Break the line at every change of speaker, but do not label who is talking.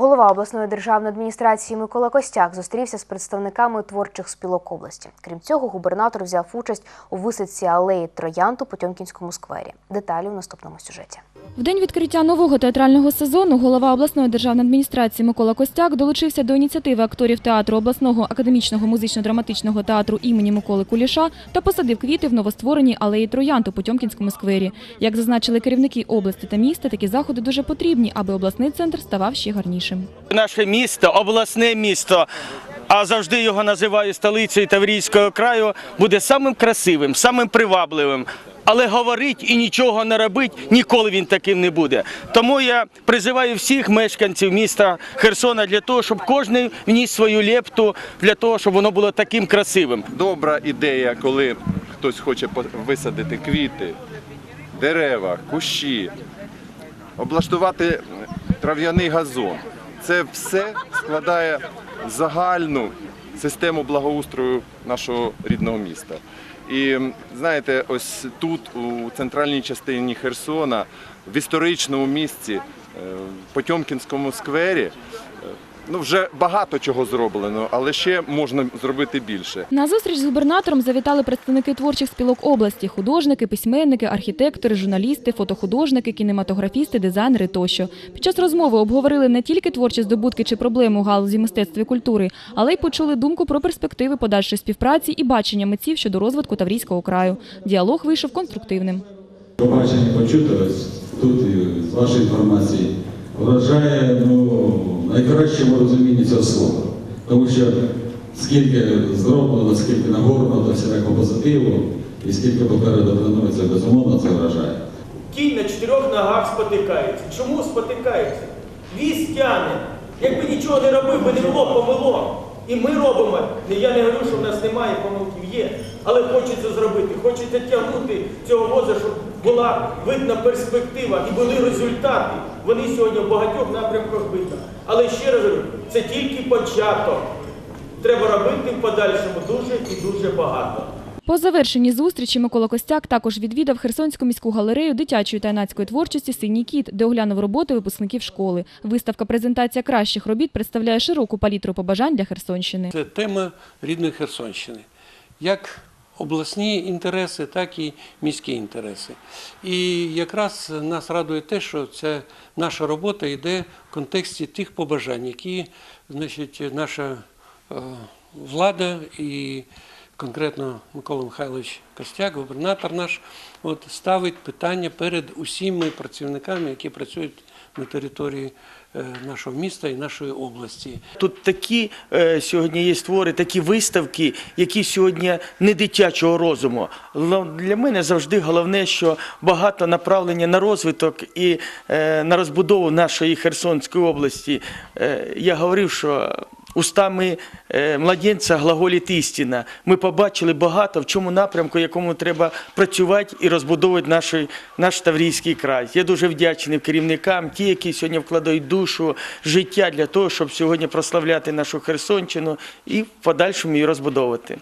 Голова обласної державної адміністрації Микола Костяк зустрівся з представниками творчих спілок області. Крім цього, губернатор взяв участь у висадці алеї Троянд у Потьомкінському сквері. Деталі в наступному сюжеті.
В день відкриття нового театрального сезону голова обласної державної адміністрації Микола Костяк долучився до ініціативи акторів театру обласного академічного музично-драматичного театру імені Миколи Куліша та посадив квіти в новоствореній алеї Троянд у Потьомкінському сквері. Як зазначили керівники області та міста, такі заходи дуже потрібні, аби обласний центр ставав ще гарнішим.
Наше місто, обласне місто, а завжди його називаю столицею Таврійського краю, буде самим красивим, самим привабливим. Але говорить і нічого не робить, ніколи він таким не буде. Тому я призиваю всіх мешканців міста Херсона для того, щоб кожен вніс свою лепту для того, щоб воно було таким красивим.
Добра ідея, коли хтось хоче висадити квіти, дерева, кущі, облаштувати трав'яний газон. Це все складає загальну систему благоустрою нашого рідного міста. І знаєте, ось тут, у центральній частині Херсона, в історичному місці, е, в Потьомкінському сквері, е, ну вже багато чого зроблено, але ще можна зробити більше.
На зустріч з губернатором завітали представники творчих спілок області: художники, письменники, архітектори, журналісти, фотохудожники, кінематографісти, дизайнери тощо. Під час розмови обговорили не тільки творчі здобутки чи проблеми у галузі мистецтва і культури, але й почули думку про перспективи подальшої співпраці і бачення митців щодо розвитку Таврійського краю. Діалог вийшов конструктивним.
Побачення почути тут і з вашої інформації вражає ну, найкращому розумінні цього слова. Тому що скільки зроблено, скільки нагорнуто всілякого позитиву, і скільки попереду планується, безумовно, це вражає.
Кінь на чотирьох ногах спотикається. Чому спотикається? Віз тяне. Якби нічого не робив, би не було помилок. І ми робимо. Я не говорю, що в нас немає помилків, є. Але хочеться зробити, хочеться тягнути цього воза, щоб була видна перспектива і були результати. Вони сьогодні в багатьох напрямках видно. Але ще раз говорю, це тільки початок. Треба робити в подальшому дуже і дуже багато.
По завершенні зустрічі Микола Костяк також відвідав Херсонську міську галерею дитячої та юнацької творчості Синій кіт, де оглянув роботи випускників школи. Виставка презентація кращих робіт представляє широку палітру побажань для Херсонщини.
Це тема рідної Херсонщини. Як обласні інтереси, так і міські інтереси. І якраз нас радує те, що ця наша робота йде в контексті тих побажань, які значить, наша е, влада і конкретно Микола Михайлович Костяк, губернатор наш, от, ставить питання перед усіма працівниками, які працюють на території е, нашого міста і нашої області.
Тут такі е, сьогодні є твори, такі виставки, які сьогодні не дитячого розуму. Для мене завжди головне, що багато направлення на розвиток і е, на розбудову нашої Херсонської області. Я говорив, що устами е, младенця глаголіт істина. Ми побачили багато в чому напрямку, якому треба працювати і розбудовувати наш, наш Таврійський край. Я дуже вдячний керівникам, ті, які сьогодні вкладають душу, життя для того, щоб сьогодні прославляти нашу Херсонщину і в подальшому її розбудовувати.